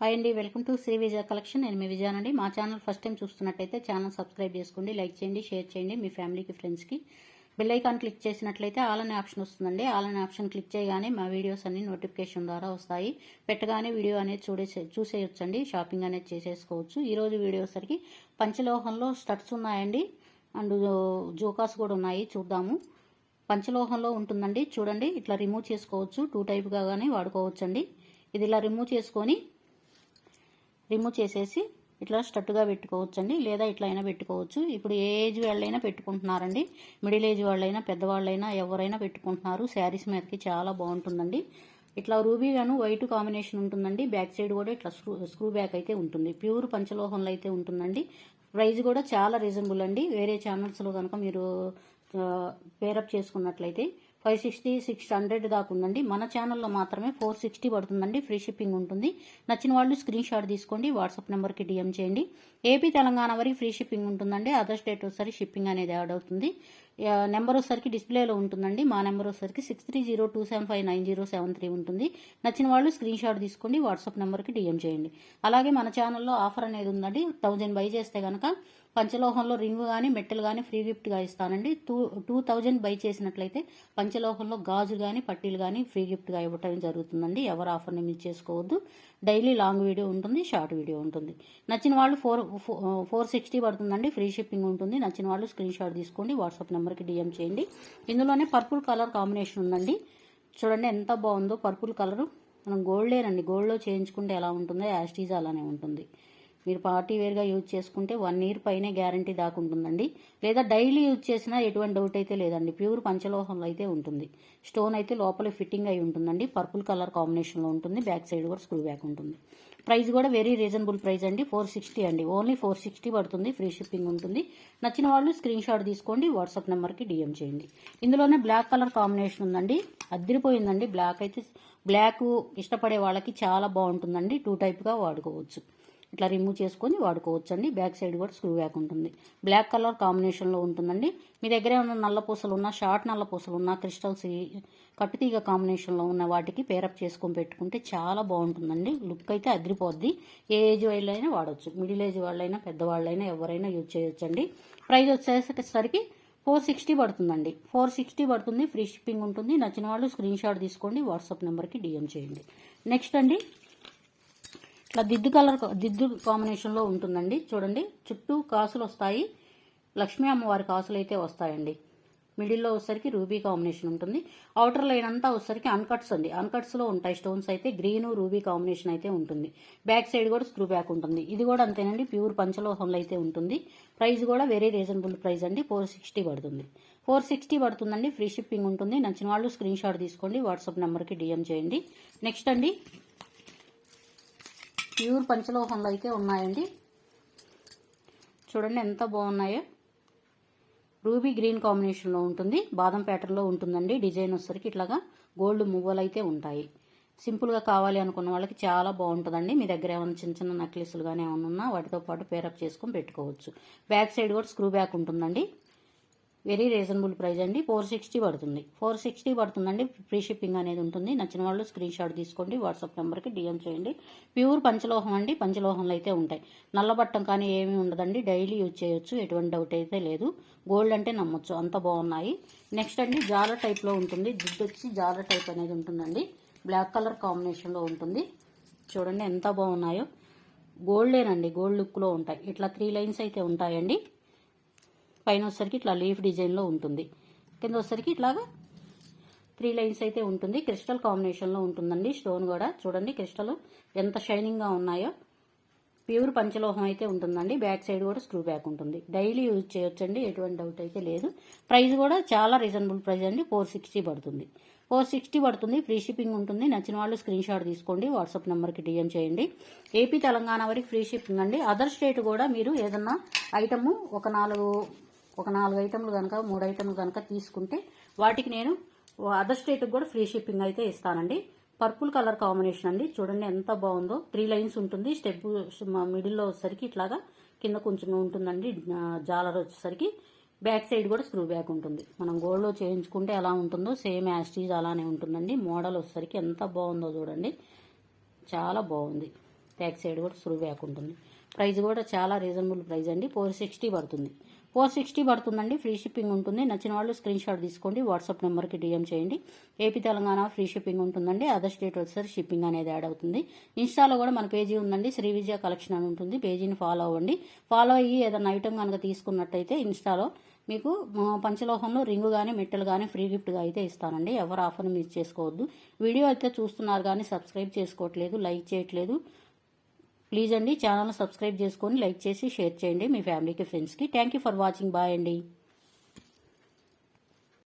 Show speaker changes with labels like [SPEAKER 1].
[SPEAKER 1] Hi అండి welcome to Sri Vijaya collection. నేను మీ విజయానండి మా ఛానల్ ఫస్ట్ టైం చూస్తున్నట్టయితే ఛానల్ సబ్స్క్రైబ్ చేసుకోండి లైక్ చేయండి షేర్ చేయండి మీ ఫ్యామిలీకి ఫ్రెండ్స్కి. బెల్ ఐకాన్ క్లిక్ చేసినట్లయితే ఆల్ అనే ఆప్షన్ వస్తుందండి. ఆల్ అనే ఆప్షన్ క్లిక్ చేయగానే మా వీడియోస్ అన్ని నోటిఫికేషన్ ద్వారా వస్తాయి. పెట్టగానే వీడియో అనేది చూడేసే చూసేయొచ్చండి. షాపింగ్ అనేది చేసేసుకోవచ్చు. ఈరోజు వీడియో సరికి పంచలోహంలో స్టడ్స్ ఉన్నాయండి. అండ్ జోకాస్ కూడా ఉన్నాయి. చూద్దాము. పంచలోహంలో ఉంటుందండి. చూడండి. ఇట్లా రిమూవ్ చేసుకోవచ్చు. టూ టైప్గా కానీ వాడుకోవచ్చండి. ఇది ఇలా రిమూవ్ చేసుకొని రిమూవ్ చేసేసి ఇట్లా స్టట్టుగా పెట్టుకోవచ్చండి. లేదా ఇట్లా అయినా పెట్టుకోవచ్చు. ఇప్పుడు ఏ ఏజ్ వాళ్ళైనా పెట్టుకుంటున్నారండి. మిడిల్ ఏజ్ వాళ్ళైనా పెద్దవాళ్ళైనా ఎవరైనా పెట్టుకుంటున్నారు. శారీస్ మీదకి చాలా బాగుంటుందండి. ఇట్లా రూబీ గాను వైట్ కాంబినేషన్ ఉంటుందండి. బ్యాక్ సైడ్ కూడా ఇట్లా స్క్రూ స్క్రూ బ్యాక్ అయితే ఉంటుంది. ప్యూర్ పంచలోహంలో అయితే ఉంటుందండి. ప్రైస్ కూడా చాలా రీజనబుల్ అండి. వేరే ఛానల్స్లో కనుక మీరు పేరప్ చేసుకున్నట్లయితే ఫైవ్ సిక్స్టీ సిక్స్ హండ్రెడ్ దాకా ఉందండి. మన ఛానల్లో మాత్రమే ఫోర్ సిక్స్టీ పడుతుందండి. ఫ్రీ షిప్పింగ్ ఉంటుంది. నచ్చిన వాళ్ళు స్క్రీన్ షాట్ తీసుకోండి. వాట్సాప్ నెంబర్కి డిఎం చేయండి. ఏపీ తెలంగాణ వరకు ఫ్రీ షిప్పింగ్ ఉంటుందండి. అదర్ స్టేట్ ఒకసారి షిప్పింగ్ అనేది యాడ్ అవుతుంది. నెంబర్ వచ్చేసరికి డిస్ప్లేలో ఉంటుందండి. మా నెంబర్ వచ్చేసరికి six three zero two seven five nine zero seven three ఉంటుంది. నచ్చిన వాళ్ళు స్క్రీన్ షాట్ తీసుకోండి. వాట్సాప్ నెంబర్కి డిఎం చేయండి. అలాగే మన ఛానల్లో ఆఫర్ అనేది ఉందండి. థౌజండ్ బై చేస్తే కనుక పంచలోహంలో రింగ్ కానీ మెట్టలు కానీ ఫ్రీ గిఫ్ట్గా ఇస్తానండి. టూ టూ థౌజండ్ బై చేసినట్లయితే పంచలోహంలో గాజు కానీ పట్టీలు కానీ ఫ్రీ గిఫ్ట్గా ఇవ్వటం జరుగుతుందండి. ఎవరు ఆఫర్ని మిస్ చేసుకోవద్దు. డైలీ లాంగ్ వీడియో ఉంటుంది షార్ట్ వీడియో ఉంటుంది. నచ్చిన వాళ్ళు ఫోర్ ఫోర్ సిక్స్టీ పడుతుందండి. ఫ్రీ షిప్పింగ్ ఉంటుంది. నచ్చిన వాళ్ళు స్క్రీన్ షాట్ తీసుకోండి వాట్సాప్ నెంబర్కి డిఎం చేయండి. ఇందులోనే పర్పుల్ కలర్ కాంబినేషన్ ఉందండి. చూడండి ఎంత బాగుందో పర్పుల్ కలరు. మనం గోల్డేనండి. గోల్డ్లో చేయించుకుంటే ఎలా ఉంటుందో యాస్టీజ్ అలానే ఉంటుంది. మీరు పార్టీ వేర్గా యూజ్ చేసుకుంటే వన్ ఇయర్ పైనే గ్యారంటీ దాకా ఉంటుందండి. లేదా డైలీ యూజ్ చేసినా ఎటువంటి డౌట్ అయితే లేదండి. ప్యూర్ పంచలోహంలో అయితే ఉంటుంది. స్టోన్ అయితే లోపల ఫిట్టింగ్ అయి ఉంటుందండి. పర్పుల్ కలర్ కాంబినేషన్లో ఉంటుంది. బ్యాక్ సైడ్ కూడా స్క్రూ బ్యాక్ ఉంటుంది. ప్రైస్ కూడా వెరీ రీజనబుల్ ప్రైస్ అండి. ఫోర్ సిక్స్టీ అండి. ఓన్లీ ఫోర్ సిక్స్టీ పడుతుంది. ఫ్రీ షిప్పింగ్ ఉంటుంది. నచ్చిన వాళ్ళు స్క్రీన్ షాట్ తీసుకోండి. వాట్సాప్ నెంబర్కి డిఎం చేయండి. ఇందులోనే బ్లాక్ కలర్ కాంబినేషన్ ఉందండి. అద్దరిపోయిందండి. బ్లాక్ అయితే బ్లాక్ ఇష్టపడే వాళ్ళకి చాలా బాగుంటుందండి. టూ టైప్గా వాడుకోవచ్చు. ఇట్లా రిమూవ్ చేసుకొని వాడుకోవచ్చు అండి బ్యాక్ సైడ్ కూడా స్క్రూ బ్యాక్ ఉంటుంది. బ్లాక్ కలర్ కాంబినేషన్లో ఉంటుందండి. మీ దగ్గర ఉన్న నల్ల పూసలు ఉన్నా షార్ట్ నల్ల పూసలు ఉన్న క్రిస్టల్స్ కట్టుతీగ కాంబినేషన్లో ఉన్న వాటికి పేరప్ చేసుకొని పెట్టుకుంటే చాలా బాగుంటుందండి. లుక్ అయితే అదిరిపోద్ది. ఏ ఏజ్ వాళ్ళైనా వాడచ్చు. మిడిల్ ఏజ్ వాళ్ళైనా పెద్దవాళ్ళైనా ఎవరైనా యూజ్ చేయొచ్చండి. ప్రైస్ వచ్చేసరికి ఫోర్ సిక్స్టీ పడుతుందండి. ఫోర్ సిక్స్టీ పడుతుంది. ఫ్రీ షిప్పింగ్ ఉంటుంది. నచ్చిన వాళ్ళు స్క్రీన్ షాట్ తీసుకోండి వాట్సాప్ నెంబర్కి డిఎం చేయండి. నెక్స్ట్ అండి ఇట్లా దిద్దు కలర్ దిద్దు కాంబినేషన్లో ఉంటుందండి. చూడండి చుట్టూ కాసులు వస్తాయి. లక్ష్మీ అమ్మవారి కాసులు అయితే వస్తాయండి. మిడిల్లో వచ్చేసరికి రూబీ కాంబినేషన్ ఉంటుంది. అవుటర్ లైన్ అంతా వచ్చేసరికి అన్కట్స్ అండి. అన్కట్స్లో ఉంటాయి స్టోన్స్ అయితే గ్రీన్ రూబీ కాంబినేషన్ అయితే ఉంటుంది. బ్యాక్ సైడ్ కూడా స్క్రూ బ్యాక్ ఉంటుంది. ఇది కూడా అంతేనండి ప్యూర్ పంచలోహంలో అయితే ఉంటుంది. ప్రైస్ కూడా వెరీ రీజనబుల్ ప్రైస్ అండి. ఫోర్ సిక్స్టీ పడుతుంది. ఫోర్ సిక్స్టీ పడుతుందండి. ఫ్రీ షిప్పింగ్ ఉంటుంది. నచ్చిన వాళ్ళు స్క్రీన్ షాట్ తీసుకోండి. వాట్సాప్ నెంబర్కి డిఎం చేయండి. నెక్స్ట్ అండి ప్యూర్ పంచలోహంలో అయితే ఉన్నాయండి. చూడండి ఎంత బాగున్నాయో. రూబీ గ్రీన్ కాంబినేషన్లో ఉంటుంది. బాదం ప్యాటర్న్లో ఉంటుందండి డిజైన్ వచ్చేసరికి ఇట్లాగా గోల్డ్ మువ్వలు అయితే ఉంటాయి. సింపుల్గా కావాలి అనుకున్న వాళ్ళకి చాలా బాగుంటుందండి. మీ దగ్గర ఏమైనా చిన్న చిన్న నెక్లెస్లు కానీ ఏమైనా ఉన్నా వాటితో పాటు పేరప్ చేసుకొని పెట్టుకోవచ్చు. బ్యాక్ సైడ్ కూడా స్క్రూ బ్యాక్ ఉంటుందండి. వెరీ రీజనబుల్ ప్రైస్ అండి. ఫోర్ సిక్స్టీ పడుతుంది. ఫోర్ సిక్స్టీ పడుతుందండి. ఫ్రీ షిప్పింగ్ అనేది ఉంటుంది. నచ్చిన వాళ్ళు స్క్రీన్ షాట్ తీసుకోండి. వాట్సాప్ నెంబర్కి డిఎం చేయండి. ప్యూర్ పంచలోహం అండి. పంచలోహంలో అయితే ఉంటాయి. నల్లబట్టం కానీ ఏమీ ఉండదండి. డైలీ యూజ్ చేయొచ్చు. ఎటువంటి డౌట్ అయితే లేదు. గోల్డ్ అంటే నమ్మొచ్చు. అంత బాగున్నాయి. నెక్స్ట్ అండి జాల టైప్లో ఉంటుంది. జిడ్డు వచ్చి జాల టైప్ అనేది ఉంటుందండి. బ్లాక్ కలర్ కాంబినేషన్లో ఉంటుంది. చూడండి ఎంత బాగున్నాయో. గోల్డేనండి. గోల్డ్ లుక్లో ఉంటాయి. ఇట్లా త్రీ లైన్స్ అయితే ఉంటాయండి. పైన వచ్చేసరికి ఇట్లా లీఫ్ డిజైన్లో ఉంటుంది. కింద వచ్చేసరికి ఇట్లాగా త్రీ లైన్స్ అయితే ఉంటుంది. క్రిస్టల్ కాంబినేషన్లో ఉంటుందండి. స్టోన్ కూడా. చూడండి క్రిస్టల్ ఎంత షైనింగ్గా ఉన్నాయో. ప్యూర్ పంచలోహం అయితే ఉంటుందండి. బ్యాక్ సైడ్ కూడా స్క్రూ బ్యాక్ ఉంటుంది. డైలీ యూజ్ చేయొచ్చండి. ఎటువంటి డౌట్ అయితే లేదు. ప్రైస్ కూడా చాలా రీజనబుల్ ప్రైస్ అండి. ఫోర్ సిక్స్టీ పడుతుంది. ఫోర్ సిక్స్టీ పడుతుంది. ఫ్రీ షిప్పింగ్ ఉంటుంది. నచ్చిన వాళ్ళు స్క్రీన్ షాట్ తీసుకోండి. వాట్సాప్ నెంబర్కి డిఎం చేయండి. ఏపీ తెలంగాణ వరకు ఫ్రీ షిప్పింగ్ అండి. అదర్ స్టేట్ కూడా మీరు ఏదన్నా ఐటమ్ ఒక నాలుగు ఒక నాలుగు ఐటెంలు కనుక మూడు ఐటెంలు కనుక తీసుకుంటే వాటికి నేను అదర్ స్టేట్కి కూడా ఫ్రీ షిప్పింగ్ అయితే ఇస్తానండి. పర్పుల్ కలర్ కాంబినేషన్ అండి. చూడండి ఎంత బాగుందో. త్రీ లైన్స్ ఉంటుంది. స్టెప్ మిడిల్లో వచ్చేసరికి ఇట్లాగా కింద కొంచెం ఉంటుందండి. జాలర్ వచ్చేసరికి బ్యాక్ సైడ్ కూడా స్క్రూ బ్యాక్ ఉంటుంది. మనం గోల్డ్లో చేయించుకుంటే ఎలా ఉంటుందో సేమ్ యాస్టీజ్ అలానే ఉంటుందండి. మోడల్ వచ్చేసరికి ఎంత బాగుందో చూడండి. చాలా బాగుంది. బ్యాక్ సైడ్ కూడా స్క్రూ బ్యాక్ ఉంటుంది. ప్రైస్ కూడా చాలా రీజనబుల్ ప్రైస్ అండి. ఫోర్ సిక్స్టీ పడుతుంది. ఫోర్ సిక్స్టీ పడుతుందండి. ఫ్రీ షిప్పింగ్ ఉంటుంది. నచ్చిన వాళ్ళు స్క్రీన్ షాట్ తీసుకోండి. వాట్సాప్ నెంబర్కి డిఎం చేయండి. ఏపీ తెలంగాణ ఫ్రీ షిప్పింగ్ ఉంటుందండి. అదర్ స్టేట్ వచ్చేసరి షిప్పింగ్ అనేది యాడ్ అవుతుంది. ఇన్స్టాలో కూడా మన పేజీ ఉందండి. శ్రీ విజయ కలెక్షన్ అని ఉంటుంది. పేజీని ఫాలో అవ్వండి. ఫాలో అయ్యి ఏదైనా ఐటమ్ కనుక తీసుకున్నట్టయితే ఇన్స్టాలో మీకు పంచలోహంలో రింగు కానీ మెట్టలు కానీ ఫ్రీ గిఫ్ట్గా అయితే ఇస్తానండి. ఎవరు ఆఫర్ని మిస్ చేసుకోవద్దు. వీడియో అయితే చూస్తున్నారు కానీ సబ్స్క్రైబ్ చేసుకోవట్లేదు లైక్ చేయట్లేదు. ప్లీజ్ అండి ఛానల్ సబ్స్క్రైబ్ చేసుకొని లైక్ చేసి షేర్ చేయండి. మీ ఫ్యామిలీకి ఫ్రెండ్స్కి. Thank you for watching. Bye అండి.